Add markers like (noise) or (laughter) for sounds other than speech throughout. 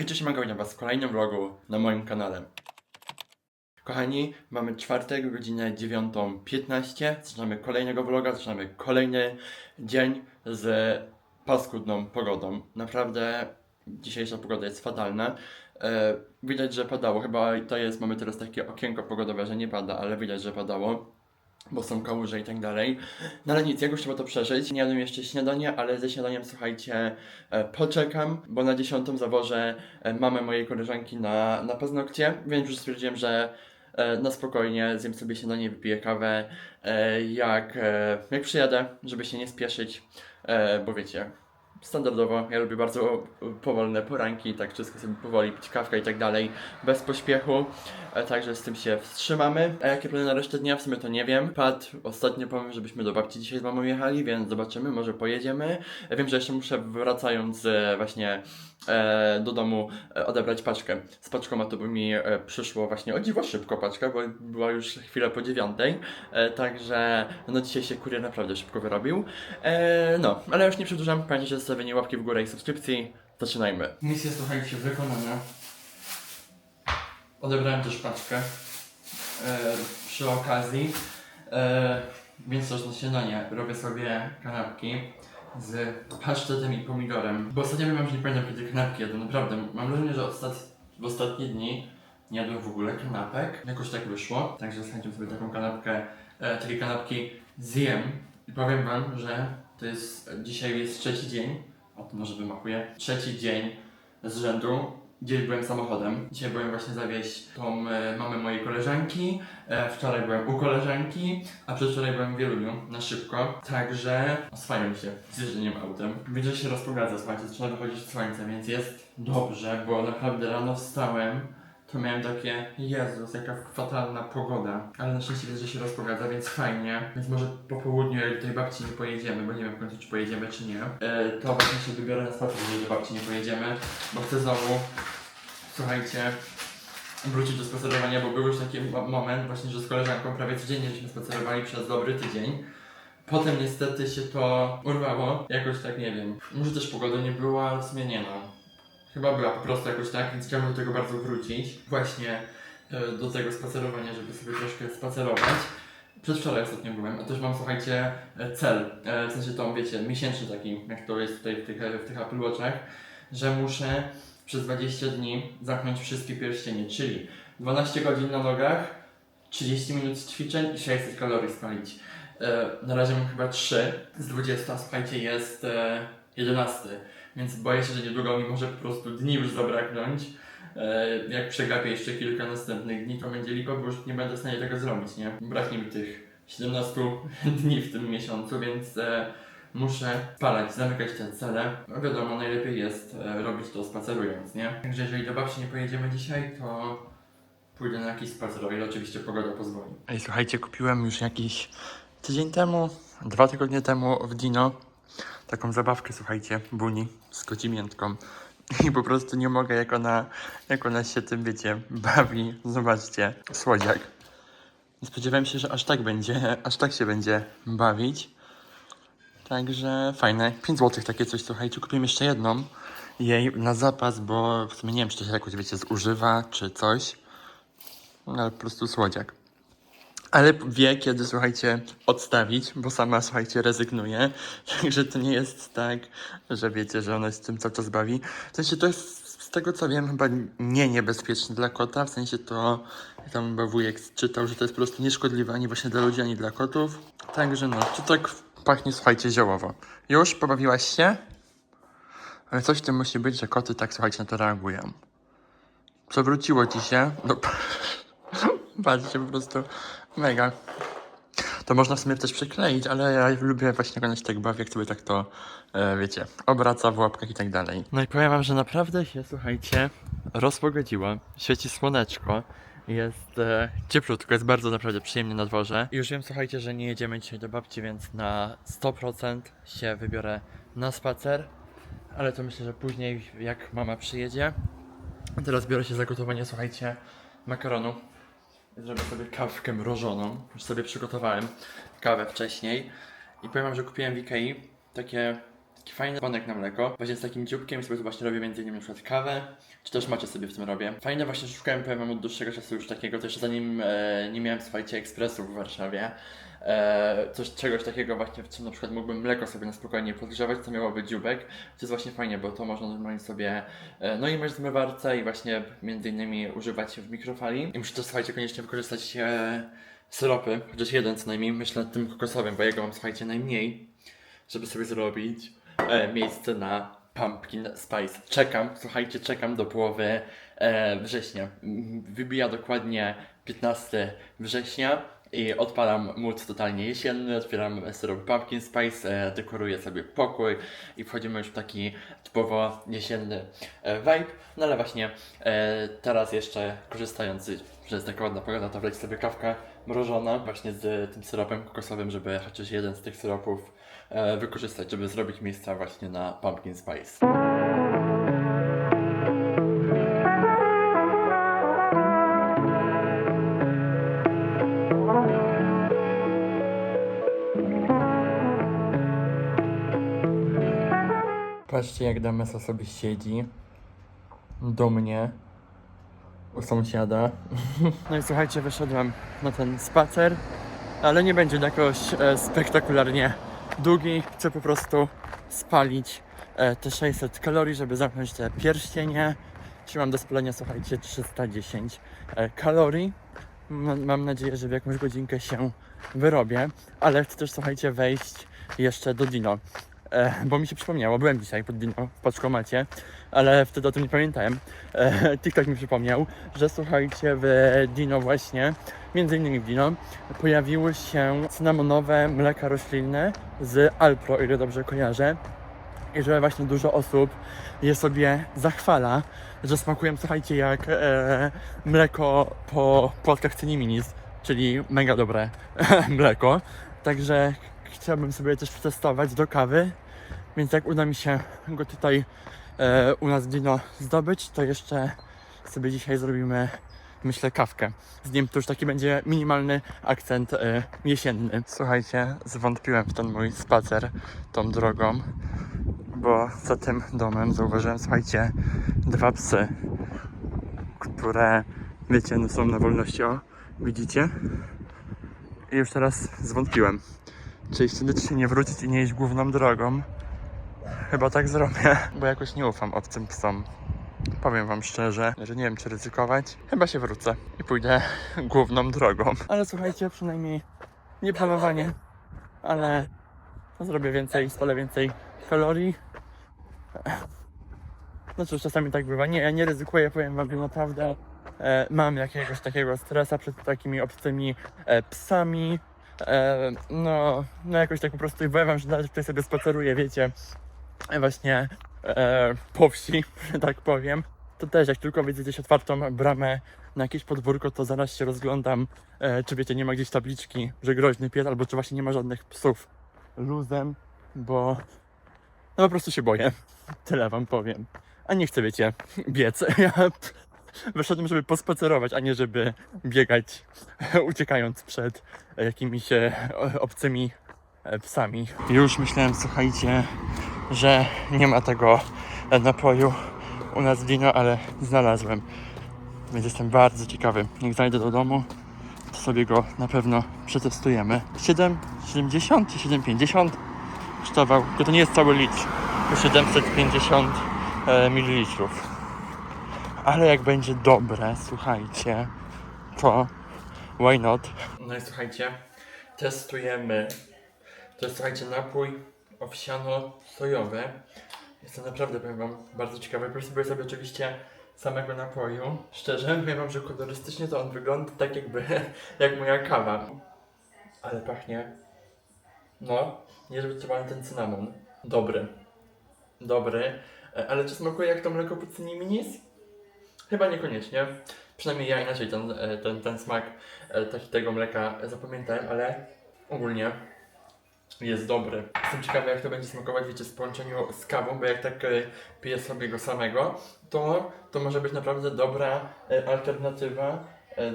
Hej, cześć, mogę was w kolejnym vlogu na moim kanale. Kochani, mamy czwartek, godzinę 9.15. Zaczynamy kolejnego vloga, zaczynamy kolejny dzień z paskudną pogodą. Naprawdę dzisiejsza pogoda jest fatalna. E, widać, że padało. Chyba to jest, mamy teraz takie okienko pogodowe, że nie pada, ale widać, że padało bo są kałuże i tak dalej. No ale nic, jakoś trzeba to przeżyć. Nie jadłem jeszcze śniadania, ale ze śniadaniem, słuchajcie, e, poczekam, bo na dziesiątą zawożę e, mamę mojej koleżanki na, na paznokcie, więc już stwierdziłem, że e, na spokojnie zjem sobie śniadanie, wypiję kawę, jak, jak przyjadę, żeby się nie spieszyć, bo wiecie, standardowo ja lubię bardzo powolne poranki, tak wszystko sobie powoli, pić kawkę i tak dalej, bez pośpiechu. E, Także z tym się wstrzymamy. A jakie plany na resztę dnia? W sumie to nie wiem. Padł ostatnio pomysł, żebyśmy do babci dzisiaj z mamą jechali, więc zobaczymy, może pojedziemy. E, Wiem, że jeszcze muszę wracając e, właśnie do domu odebrać paczkę. Z paczkomatu by mi przyszło właśnie o dziwo szybko paczka, bo była już chwilę po dziewiątej. Także no dzisiaj się kurier naprawdę szybko wyrobił. No, ale już nie przedłużam. Pamiętajcie o zostawieniu łapki w górę i subskrypcji. Zaczynajmy. Misja, słuchajcie, wykonana. Odebrałem też paczkę e, przy okazji, e, więc też na śniadanie robię sobie kanapki z pasztetem i pomidorem. Bo ostatnio mam, że nie pamiętam kiedy kanapki jadłem, naprawdę. Mam wrażenie, że ostat... w ostatnie dni nie jadłem w ogóle kanapek. Jakoś tak wyszło, także z chęcią sobie taką kanapkę, e, kanapki zjem. I powiem wam, że to jest, dzisiaj jest trzeci dzień, o to może wymachuję, trzeci dzień z rzędu, gdzieś byłem samochodem. Dzisiaj byłem właśnie zawieźć tą e, mamę mojej koleżanki, e, wczoraj byłem u koleżanki, a przedwczoraj byłem w Wieluniu na szybko. Także oswajam się z jeżdżeniem autem. Widzę, że się rozpogadza, słuchajcie, zaczyna wychodzić słońce, więc jest dobrze, bo naprawdę rano wstałem, to miałem takie, Jezus, jaka fatalna pogoda. Ale na szczęście widzę, że się rozpogadza, więc fajnie. Więc może po południu, jak do tej babci nie pojedziemy, bo nie wiem w końcu, czy pojedziemy, czy nie, e, to właśnie się wybiorę na spacer, jeżeli do babci nie pojedziemy, bo chcę znowu słuchajcie, wrócić do spacerowania, bo był już taki mo- moment właśnie, że z koleżanką prawie codziennie żeśmy spacerowali przez dobry tydzień. Potem niestety się to urwało, jakoś tak nie wiem. Może też pogody nie było, ale w. Chyba była po prostu jakoś tak, więc chciałbym do tego bardzo wrócić. Właśnie e, do tego spacerowania, żeby sobie troszkę spacerować. Przedwczoraj ostatnio byłem, a też mam, słuchajcie, e, cel, e, w sensie to, wiecie, miesięczny taki, jak to jest tutaj w tych, w tych Apple Watchach, że muszę przez 20 dni zamknąć wszystkie pierścienie, czyli 12 godzin na nogach, 30 minut ćwiczeń i 600 kalorii spalić. Na razie mam chyba 3 z 20, a słuchajcie, jest e, 11, więc boję się, że niedługo mi może po prostu dni już zabraknąć. E, jak przegapię jeszcze kilka następnych dni, to będzie lipa, bo już nie będę w stanie tego zrobić, nie? Braknie mi tych 17 (laughs) dni w tym miesiącu, więc e, muszę spalać, zamykać te cele. No wiadomo, najlepiej jest e, robić to spacerując, nie? Także jeżeli do babci nie pojedziemy dzisiaj, to pójdę na jakiś spacer, o ile oczywiście pogoda pozwoli. Ej, słuchajcie, kupiłem już jakiś tydzień temu, dwa tygodnie temu w Dino taką zabawkę, słuchajcie, Buni z kocimiętką. I po prostu nie mogę, jak ona, jak ona się tym, wiecie, bawi. Zobaczcie, słodziak. Spodziewałem się, że aż tak będzie, aż tak się będzie bawić. Także fajne. 5 zł takie coś, słuchajcie. Kupiłem jeszcze jedną jej na zapas, bo w sumie nie wiem, czy to się jakoś, wiecie, zużywa, czy coś. No, ale po prostu słodziak. Ale wie, kiedy, słuchajcie, odstawić, bo sama, słuchajcie, rezygnuje. (laughs) Także to nie jest tak, że wiecie, że ona się tym cały czas bawi. W sensie to jest, z tego co wiem, chyba nie niebezpieczne dla kota. W sensie to, tam chyba wujek czytał, że to jest po prostu nieszkodliwe ani właśnie dla ludzi, ani dla kotów. Także no, to tak pachnie, słuchajcie, ziołowo. Już? Pobawiłaś się? Ale coś w tym musi być, że koty tak, słuchajcie, na to reagują. Przewróciło ci się? No, patrzcie, po prostu mega. To można w sumie też przykleić, ale ja lubię właśnie się tak bawi, jak sobie tak to, e, wiecie, obraca w łapkach i tak dalej. No i powiem wam, że naprawdę się, słuchajcie, rozpogodziło. Świeci słoneczko. Jest e, cieplutko, jest bardzo naprawdę przyjemnie na dworze. I już wiem, słuchajcie, że nie jedziemy dzisiaj do babci, więc na 100% się wybiorę na spacer. Ale to myślę, że później, jak mama przyjedzie. Teraz biorę się za gotowanie, słuchajcie, makaronu. Zrobię sobie kawkę mrożoną. Już sobie przygotowałem kawę wcześniej. I powiem wam, że kupiłem w Ikei takie Taki fajny dzwonek na mleko, właśnie z takim dzióbkiem, sobie właśnie robię między innymi na przykład kawę, czy też macie sobie w tym robię. Fajne właśnie szukałem, powiem wam, od dłuższego czasu już takiego, to jeszcze zanim e, nie miałem, słuchajcie, ekspresu w Warszawie. E, coś, czegoś takiego właśnie, w czym na przykład mógłbym mleko sobie na spokojnie podgrzewać, co miałoby dzióbek. To jest właśnie fajnie, bo to można normalnie sobie, e, no i masz zmywarce i właśnie między innymi używać w mikrofali. I muszę też, słuchajcie, koniecznie wykorzystać e, syropy, chociaż jeden co najmniej, myślę nad tym kokosowym, bo jego mam, słuchajcie, najmniej, żeby sobie zrobić e, miejsce na pumpkin spice. Czekam, słuchajcie, czekam do połowy e, września. Mm, Wybija dokładnie 15 września i odpalam mód totalnie jesienny, otwieram syrop pumpkin spice, e, dekoruję sobie pokój i wchodzimy już w taki typowo jesienny e, vibe. No ale właśnie e, teraz jeszcze korzystając, że jest taka ładna pogoda, to wleć sobie kawka mrożona właśnie z tym syropem kokosowym, żeby chociaż jeden z tych syropów wykorzystać, żeby zrobić miejsca właśnie na pumpkin spice. Patrzcie jak Damesa sobie siedzi do mnie u sąsiada. (laughs) No i słuchajcie, wyszedłem na ten spacer, ale nie będzie jakoś e, spektakularnie długi. Chcę po prostu spalić e, te 600 kalorii, żeby zamknąć te pierścienie. Czyli mam do spalenia, słuchajcie, 310 e, kalorii. Mam nadzieję, że w jakąś godzinkę się wyrobię, ale chcę też, słuchajcie, wejść jeszcze do Dino. E, bo mi się przypomniało, byłem dzisiaj pod Dino w paczkomacie, ale wtedy o tym nie pamiętałem. E, TikTok mi przypomniał, że słuchajcie, w Dino właśnie, między innymi w Dino, pojawiły się cynamonowe mleka roślinne z Alpro, ile dobrze kojarzę. I że właśnie dużo osób je sobie zachwala, że smakują, słuchajcie, jak e, mleko po płatkach Ciniminis, czyli mega dobre (laughs) mleko. Także chciałbym sobie też przetestować do kawy, więc jak uda mi się go tutaj e, u nas Dino zdobyć, to jeszcze sobie dzisiaj zrobimy, myślę, kawkę. Z nim to już taki będzie minimalny akcent e, jesienny. Słuchajcie, zwątpiłem w ten mój spacer tą drogą, bo za tym domem zauważyłem, słuchajcie, dwa psy, które, wiecie, no są na wolności. O, widzicie? I już teraz zwątpiłem. Czy jeszcze nie wrócić i nie iść główną drogą? Chyba tak zrobię, (laughs) bo jakoś nie ufam obcym psom. Powiem wam szczerze, że nie wiem czy ryzykować. Chyba się wrócę i pójdę (laughs) główną drogą. Ale słuchajcie, przynajmniej nie planowanie, ale zrobię więcej, spalę więcej kalorii. No cóż, czasami tak bywa. Nie, ja nie ryzykuję, powiem wam, że naprawdę e, mam jakiegoś takiego stresa przed takimi obcymi e, psami. E, no, no jakoś tak po prostu i powiem że nawet tutaj sobie spaceruję, wiecie, e, właśnie e, po wsi, (laughs) że tak powiem. To też jak tylko widzę gdzieś otwartą bramę na jakieś podwórko, to zaraz się rozglądam, e, czy wiecie, nie ma gdzieś tabliczki, że groźny pies, albo czy właśnie nie ma żadnych psów luzem, bo no po prostu się boję. (laughs) Tyle wam powiem. A nie chcę, wiecie, biec. (laughs) Ja wyszedłem, żeby pospacerować, a nie żeby biegać, (laughs) uciekając przed jakimiś e, obcymi e, psami. Już myślałem, słuchajcie, że nie ma tego e, napoju u nas w Dino, ale znalazłem. Więc jestem bardzo ciekawy. Jak zajdę do domu, to sobie go na pewno przetestujemy. 7,70 czy 7,50 kosztował, to nie jest cały litr, to 750 e, ml. Ale jak będzie dobre, słuchajcie, to why not? No i słuchajcie, testujemy. To jest słuchajcie napój owsiano-sojowy. Jest to naprawdę, powiem wam, bardzo ciekawe. Próbuję sobie oczywiście samego napoju. Szczerze, powiem wam, że kolorystycznie to on wygląda tak jakby, (laughs) jak moja kawa. Ale pachnie, no, niezbyt ten cynamon. Dobry. Dobry. E, Ale czy smakuje jak to mleko po minis? Chyba niekoniecznie. Przynajmniej ja inaczej ten, e, ten, ten smak e, tego mleka zapamiętałem, ale ogólnie jest dobry. Jestem ciekawy jak to będzie smakować, wiecie, w połączeniu z kawą, bo jak tak e, piję sobie go samego, to, to może być naprawdę dobra alternatywa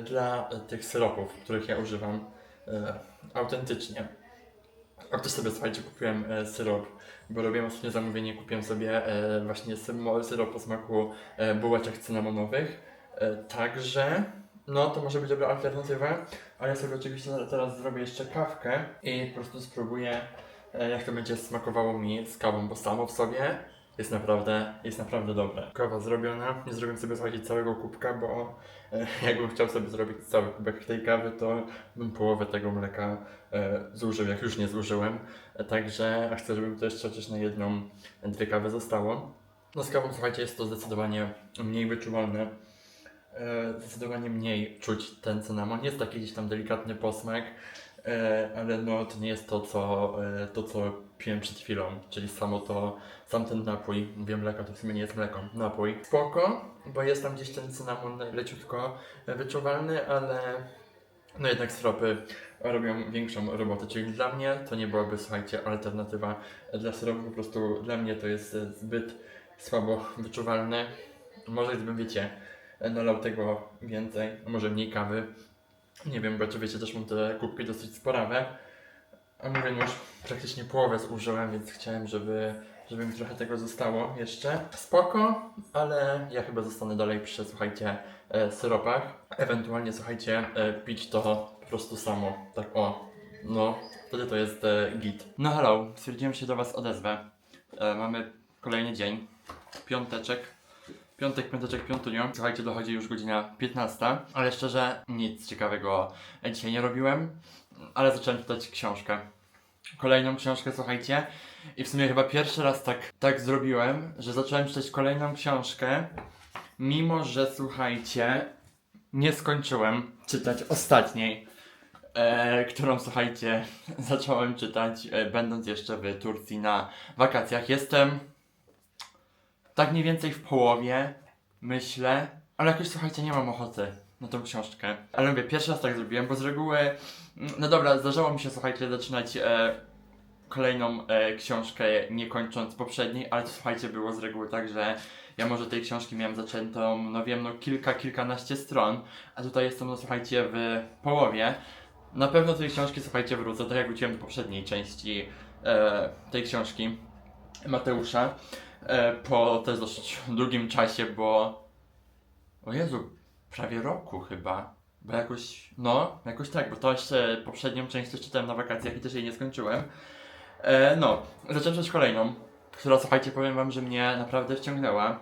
dla tych syropów, których ja używam autentycznie. A też sobie, słuchajcie, kupiłem e, syrop, bo robiłem ostatnio zamówienie, kupiłem sobie e, właśnie sy- syrop o smaku e, bułeczek cynamonowych. E, także, no to może być dobra alternatywa, ale ja sobie oczywiście teraz zrobię jeszcze kawkę i po prostu spróbuję, e, jak to będzie smakowało mi z kawą, bo samo w sobie jest naprawdę, jest naprawdę dobre. Kawa zrobiona, nie zrobiłem sobie, słuchajcie, całego kubka, bo e, (laughs) jakbym chciał sobie zrobić cały kubek tej kawy, to bym połowę tego mleka e, zużył, jak już nie zużyłem. E, Także a chcę, żeby to jeszcze chociaż na jedną, dwie kawy zostało. No z kawą, słuchajcie, jest to zdecydowanie mniej wyczuwalne. E, Zdecydowanie mniej czuć ten cynamon. Jest taki gdzieś tam delikatny posmak, e, ale no to nie jest to, co, e, to, co piłem przed chwilą, czyli samo to, sam ten napój, mówię mleko, to w sumie nie jest mleko, napój. Spoko, bo jest tam gdzieś ten cynamon leciutko wyczuwalny, ale no jednak syropy robią większą robotę, czyli dla mnie to nie byłaby, słuchajcie, alternatywa dla syropu, po prostu dla mnie to jest zbyt słabo wyczuwalne. Może gdybym, wiecie, nalał tego więcej, może mniej kawy, nie wiem, bo czy wiecie, też mam te kubki dosyć sporawe, a mówię, już praktycznie połowę zużyłem, więc chciałem, żeby, żeby mi trochę tego zostało jeszcze. Spoko, ale ja chyba zostanę dalej przy, słuchajcie, e, syropach. Ewentualnie, słuchajcie, e, pić to po prostu samo. Tak o, no, wtedy to jest e, git. No hello, stwierdziłem się do Was odezwę. E, mamy kolejny dzień, piąteczek. Piątek, piąteczek, piątunio. Słuchajcie, dochodzi już godzina 15, ale szczerze nic ciekawego dzisiaj nie robiłem, ale zacząłem czytać książkę. Kolejną książkę, słuchajcie. I w sumie chyba pierwszy raz tak, tak zrobiłem, że zacząłem czytać kolejną książkę, mimo że słuchajcie, nie skończyłem czytać ostatniej, e, którą słuchajcie, (laughs) zacząłem czytać, e, będąc jeszcze w Turcji na wakacjach. Jestem tak mniej więcej w połowie, myślę, ale jakoś słuchajcie, nie mam ochoty na tą książkę. Ale mówię, pierwszy raz tak zrobiłem, bo z reguły, mm, no dobra, zdarzało mi się, słuchajcie, zaczynać e, kolejną e, książkę, nie kończąc poprzedniej, ale to słuchajcie, było z reguły tak, że ja może tej książki miałem zaczętą, no wiem, no kilka, kilkanaście stron, a tutaj jestem, no słuchajcie, w połowie. Na pewno tej książki, słuchajcie, wrócę, tak jak wróciłem do poprzedniej części e, tej książki Mateusza, e, po też dosyć długim czasie, bo o Jezu, prawie roku chyba. Bo jakoś, no, jakoś tak, bo to jeszcze poprzednią część też czytałem na wakacjach i też jej nie skończyłem. E, no, zacząłem czytać kolejną, która słuchajcie, powiem wam, że mnie naprawdę wciągnęła.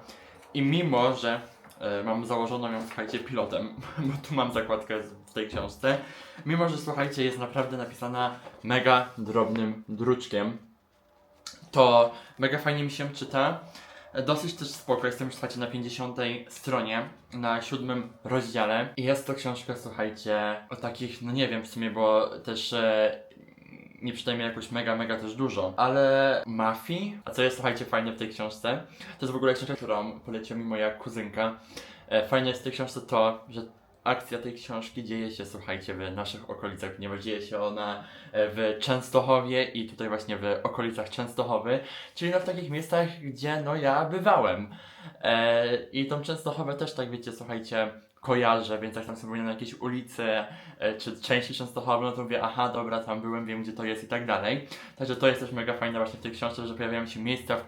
I mimo, że e, mam założoną ją, słuchajcie, pilotem, (laughs) bo tu mam zakładkę w tej książce, mimo, że słuchajcie, jest naprawdę napisana mega drobnym druczkiem, to mega fajnie mi się czyta. Dosyć też spoko, jestem już słuchajcie na 50 stronie, na siódmym rozdziale. I jest to książka, słuchajcie, o takich, no nie wiem w sumie, bo też e, nie czytajmy jakoś mega, mega też dużo, ale mafii, a co jest słuchajcie fajne w tej książce, to jest w ogóle książka, którą poleciła mi moja kuzynka. E, fajne jest w tej książce to, że akcja tej książki dzieje się, słuchajcie, w naszych okolicach, ponieważ dzieje się ona e, w Częstochowie i tutaj właśnie w okolicach Częstochowy, czyli no w takich miejscach, gdzie no ja bywałem. E, I tą Częstochowę też tak wiecie, słuchajcie, kojarzę, więc jak tam sobie na jakieś ulice e, czy części Częstochowy, no to mówię, aha, dobra, tam byłem, wiem gdzie to jest i tak dalej. Także to jest też mega fajne właśnie w tej książce, że pojawiają się miejsca, w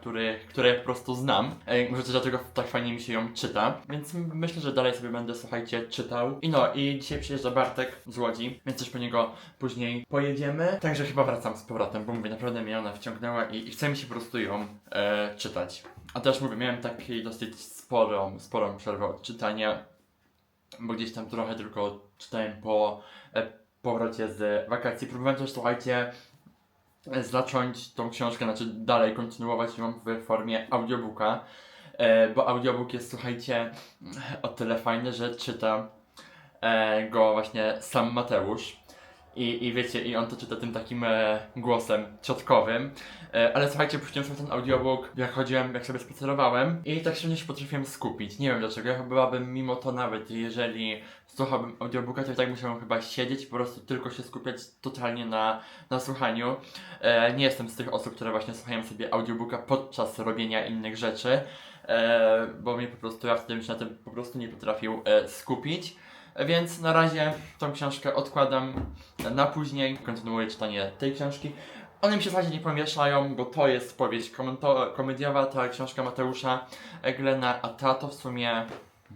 które ja po prostu znam. E, może też dlatego tak fajnie mi się ją czyta. Więc myślę, że dalej sobie będę, słuchajcie, czytał. I no, i dzisiaj przyjeżdża Bartek z Łodzi, więc też po niego później pojedziemy. Także chyba wracam z powrotem, bo mówię, naprawdę mnie ona wciągnęła i, i chce mi się po prostu ją e, czytać. A też mówię, miałem takiej dosyć sporą, sporą przerwę od czytania, bo gdzieś tam trochę tylko czytałem po e, powrocie z wakacji. Próbowałem też, słuchajcie, e, zacząć tą książkę, znaczy dalej kontynuować ją w formie audiobooka, e, bo audiobook jest, słuchajcie, o tyle fajny, że czyta e, go właśnie sam Mateusz. I, I wiecie, i on to czyta tym takim e, głosem ciotkowym. E, ale słuchajcie, puściłem sobie ten audiobook, jak chodziłem, jak sobie spacerowałem i tak się potrafiłem skupić. Nie wiem dlaczego, ja chyba bym mimo to nawet, jeżeli słuchałbym audiobooka, to i tak musiałem chyba siedzieć po prostu tylko się skupiać totalnie na, na słuchaniu. E, nie jestem z tych osób, które właśnie słuchają sobie audiobooka podczas robienia innych rzeczy, e, bo mnie po prostu, ja wtedy bym się na tym po prostu nie potrafił e, skupić. Więc na razie tą książkę odkładam na później, kontynuuję czytanie tej książki. one mi się słuchajcie nie pomieszają, bo to jest powieść komediowa, ta książka Mateusza Glena, a ta to w sumie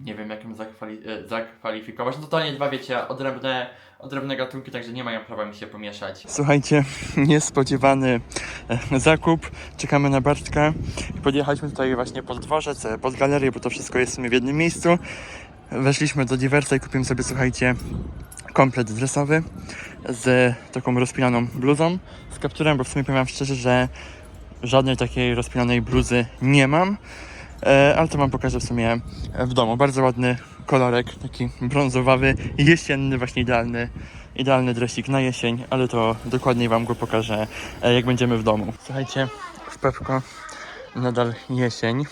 nie wiem jak ją zakwali- e, zakwalifikować. No totalnie dwa wiecie, odrębne, odrębne gatunki, także nie mają prawa mi się pomieszać. Słuchajcie, (laughs) niespodziewany e, zakup. Czekamy na Bartka podjechaliśmy tutaj właśnie pod dworzec, e, pod galerię, bo to wszystko jest w sumie w jednym miejscu. Weszliśmy do Diversa i kupiłem sobie, słuchajcie, komplet dresowy z taką rozpinaną bluzą, z kapturem, bo w sumie powiem szczerze, że żadnej takiej rozpinanej bluzy nie mam, e, ale to wam pokażę w sumie w domu. Bardzo ładny kolorek, taki brązowawy, jesienny, właśnie idealny, idealny dresik na jesień, ale to dokładniej wam go pokażę, e, jak będziemy w domu. Słuchajcie, w Pepko nadal jesień.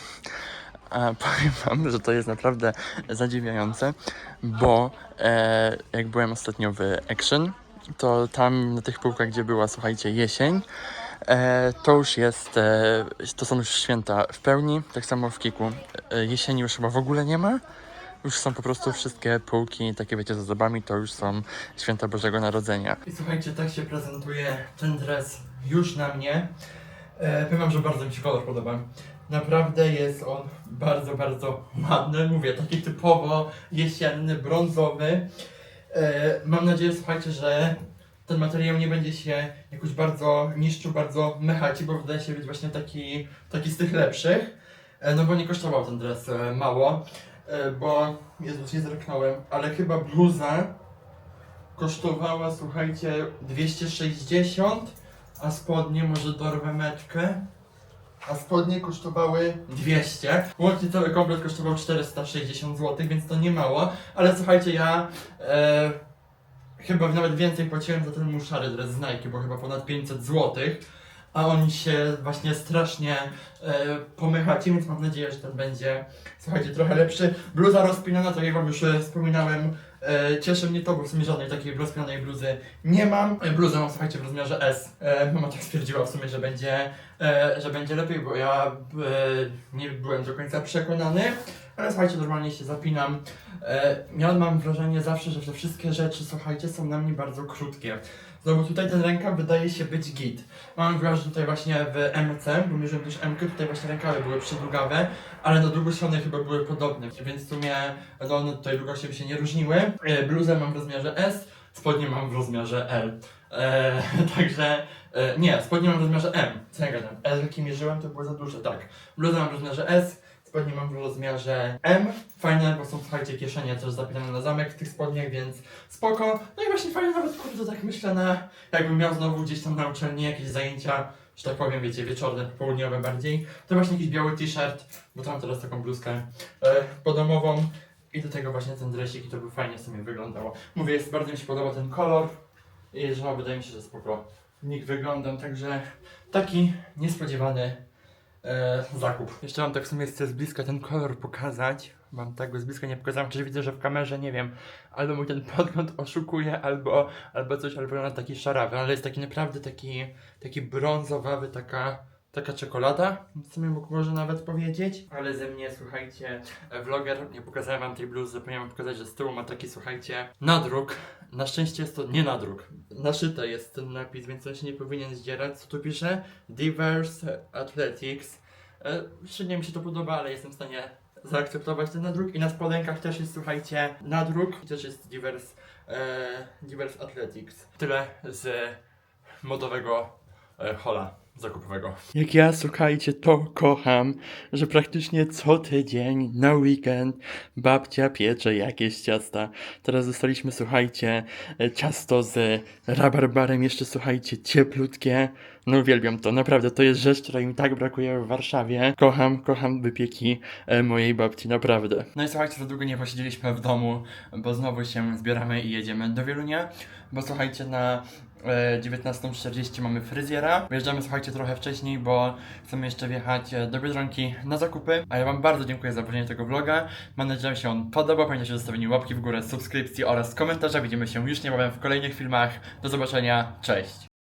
A (laughs) powiem wam, że to jest naprawdę zadziwiające, bo e, jak byłem ostatnio w Action, to tam na tych półkach, gdzie była, słuchajcie, jesień, e, to już jest, e, to są już święta w pełni, tak samo w Kiku. E, jesieni już chyba w ogóle nie ma, już są po prostu wszystkie półki, takie wiecie, z ozdobami, to już są święta Bożego Narodzenia. I słuchajcie, tak się prezentuje ten dres już na mnie. E, powiem wam, że bardzo mi się kolor podoba. Naprawdę jest on bardzo, bardzo ładny. Mówię, taki typowo jesienny, brązowy. E, mam nadzieję, słuchajcie, że ten materiał nie będzie się jakoś bardzo niszczył, bardzo mechaci, bo wydaje się być właśnie taki, taki z tych lepszych. E, no bo nie kosztował ten dres e, mało, bo Jezus, nie zerknąłem, ale chyba bluza kosztowała, słuchajcie, 260, a spodnie może dorwę metkę a spodnie kosztowały 200. Łącznie cały komplet kosztował 460 zł, więc to nie mało. Ale słuchajcie, ja e, chyba nawet więcej płaciłem za ten mój szary dres z Nike, bo chyba ponad 500 zł. A oni się właśnie strasznie e, pomychacie, więc mam nadzieję, że ten będzie, słuchajcie, trochę lepszy. Bluza rozpinana, tak jak wam już e, wspominałem, e, cieszy mnie to, bo w sumie żadnej takiej rozpinanej bluzy nie mam. E, Bluzę mam, słuchajcie, w rozmiarze S. E, mama tak stwierdziła w sumie, że będzie e, że będzie lepiej, bo ja e, nie byłem do końca przekonany, ale słuchajcie, normalnie się zapinam. E, ja mam wrażenie zawsze, że te wszystkie rzeczy, słuchajcie, są na mnie bardzo krótkie. No bo tutaj ten rękaw wydaje się być git. Mam wrażenie, że tutaj właśnie w MC, bo mierzyłem też MK, tutaj właśnie rękawy były przydługawe, ale na drugą stronę chyba były podobne, więc w sumie no one tutaj długością się nie różniły. E, bluzę mam w rozmiarze S, spodnie mam w rozmiarze L. E, (laughs) także E, nie, spodnie mam w rozmiarze M. Co ja gadam? L jaki mierzyłem, to było za duże, tak. Bluzę mam w rozmiarze S, spodnie mam w rozmiarze M. Fajne, bo są, słuchajcie, kieszenie też zapinane na zamek w tych spodniach, więc spoko. No i właśnie fajnie nawet, kurde, tak myślę na... Jakbym miał znowu gdzieś tam na uczelni jakieś zajęcia, że tak powiem, wiecie, wieczorne, południowe bardziej, to właśnie jakiś biały t-shirt, bo to mam teraz taką bluzkę e, podomową i do tego właśnie ten dresik i to by fajnie w sumie wyglądało. Mówię, jest, bardzo mi się podoba ten kolor i że wydaje mi się, że spoko nich wyglądam, także taki niespodziewany e, zakup. Jeszcze wam tak w sumie chcę z bliska ten kolor pokazać. Wam tak go z bliska nie pokazałem, czy widzę, że w kamerze, nie wiem, albo mój ten podgląd oszukuje, albo, albo coś, albo wygląda taki szarawy, ale jest taki naprawdę taki, taki brązowawy, taka, taka czekolada, w sumie mógł może nawet powiedzieć. Ale ze mnie, słuchajcie, vloger, nie pokazałem wam tej bluzy, zapomniałem pokazać, że z tyłu ma taki, słuchajcie, nadruk. Na szczęście jest to nie nadruk, naszyte jest ten napis, więc on się nie powinien zdzierać. Co tu pisze? Diverse Athletics. E, Średnio mi się to podoba, ale jestem w stanie zaakceptować ten nadruk. I na spodenkach też jest, słuchajcie, nadruk. I też jest Diverse, e, diverse Athletics. Tyle z modowego e, hola zakupowego. Jak ja, słuchajcie, to kocham, że praktycznie co tydzień na weekend babcia piecze jakieś ciasta. Teraz dostaliśmy, słuchajcie, ciasto z rabarbarem, jeszcze słuchajcie, cieplutkie. No uwielbiam to, naprawdę, to jest rzecz, której mi tak brakuje w Warszawie. Kocham, kocham wypieki e, mojej babci, naprawdę. No i słuchajcie, za długo nie posiedzieliśmy w domu, bo znowu się zbieramy i jedziemy do Wielunia, bo słuchajcie, na 19.40 mamy fryzjera. Wyjeżdżamy, słuchajcie, trochę wcześniej, bo chcemy jeszcze wjechać e, do Biedronki na zakupy. A ja wam bardzo dziękuję za obejrzenie tego vloga. Mam nadzieję, że się on. Pamiętajcie o zostawieniu łapki w górę, subskrypcji oraz komentarza. Widzimy się już niebawem w kolejnych filmach. Do zobaczenia, cześć!